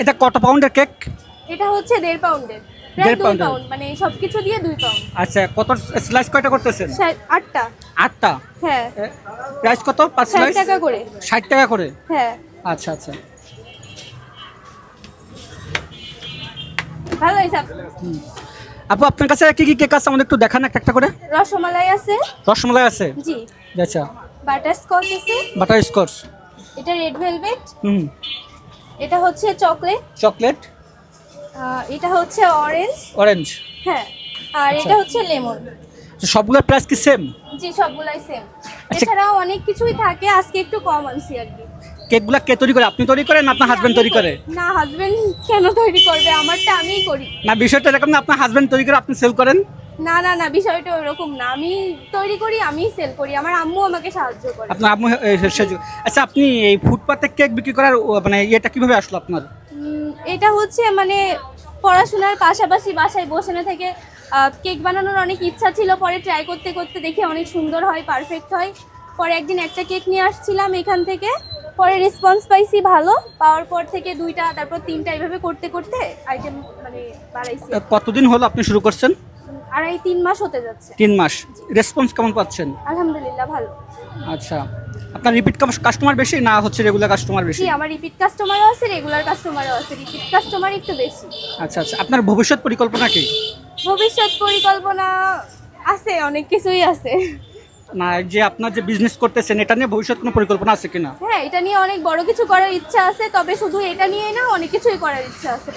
এটা কত পাউন্ডের কেক এটা হচ্ছে দেড় পাউন্ডের দেড় পাউন্ড মানে সবকিছু দিয়ে দুই পাউন্ড আচ্ছা কত স্লাইস কয়টা করতেছেন? আটটা। আটটা? হ্যাঁ। প্রাইস কত? ষাট স্লাইস টাকা করে। ষাট টাকা করে? হ্যাঁ। আচ্ছা আচ্ছা। ভালো হয়েছে আপু আপনার কাছে কি কি কেক আছে? আমাদের একটু দেখান একটা একটা করে। রসমালাই আছে। রসমালাই আছে? জি। আচ্ছা। বাটার স্কচ আছে। বাটার স্কচ এটা রেড ভেলভেট হুম। এটা হচ্ছে চকলেট। চকলেট? এটা হচ্ছে অরেঞ্জ অরেঞ্জ হ্যাঁ আর এটা হচ্ছে লেমন সবগুলোর প্রাইস কি সেম জি সবগুলাই সেম আচ্ছা। এছাড়াও অনেক কিছুই থাকে আজকে একটু কম আনছি আর কি। কেকগুলো কে তৈরি করে? আপনি তৈরি করেন না আপনার হাজবেন্ড তৈরি করে না হাজবেন্ড কেন তৈরি করবে? আমারটা আমিই করি। না বিষয়টা এরকম না আপনার হাজবেন্ড তৈরি করে আপনি সেল করেন। না না না বিষয়টা ওরকম না। আমি তৈরি করি আমি সেল করি। আমার আম্মু আমাকে সাহায্য করে। আপনার আম্মু এ, সে- সে- আচ্ছা আপনি এই ফুটপাতে কেক বিক্রি করার ও, মানে ইয়েটা কীভাবে আসলো আপনার? উম, এটা হচ্ছে মানে পড়াশোনার পাশাপাশি বাসায় বসে না থেকে কেক বানানোর অনেক ইচ্ছা ছিল। পরে ট্রাই করতে করতে দেখি অনেক সুন্দর হয় পারফেক্ট হয়। পরে একদিন একটা কেক নিয়ে আসছিলাম এখান থেকে। পরে রেসপন্স পাইছি ভালো। পাওয়ার পর থেকে দুইটা তারপর তিনটা এইভাবে করতে করতে আইটেম মানে বাড়াইছি। কতদিন হলো আপনি শুরু করছেন? আড়াই তিন মাস হতে যাচ্ছে। তিন মাস। রেসপন্স কেমন পাচ্ছেন? আলহামদুলিল্লাহ ভালো। আচ্ছা। আপনার রিপিট কাস্টমার বেশি না হচ্ছে রেগুলার কাস্টমার বেশি? আমার রিপিট কাস্টমারও আছে রেগুলার কাস্টমারও আছে। রিপিট কাস্টমার একটু বেশি। আচ্ছা আচ্ছা। আপনার ভবিষ্যৎ পরিকল্পনা কি? ভবিষ্যৎ পরিকল্পনা আছে অনেক কিছুই আছে। না যে আপনার যে বিজনেস করতেছেন এটা নিয়ে ভবিষ্যৎ কোনো পরিকল্পনা আছে কিনা? হ্যাঁ এটা নিয়ে অনেক বড় কিছু করার ইচ্ছা আছে তবে শুধু এটা নিয়ে না অনেক কিছুই করার ইচ্ছা আছে।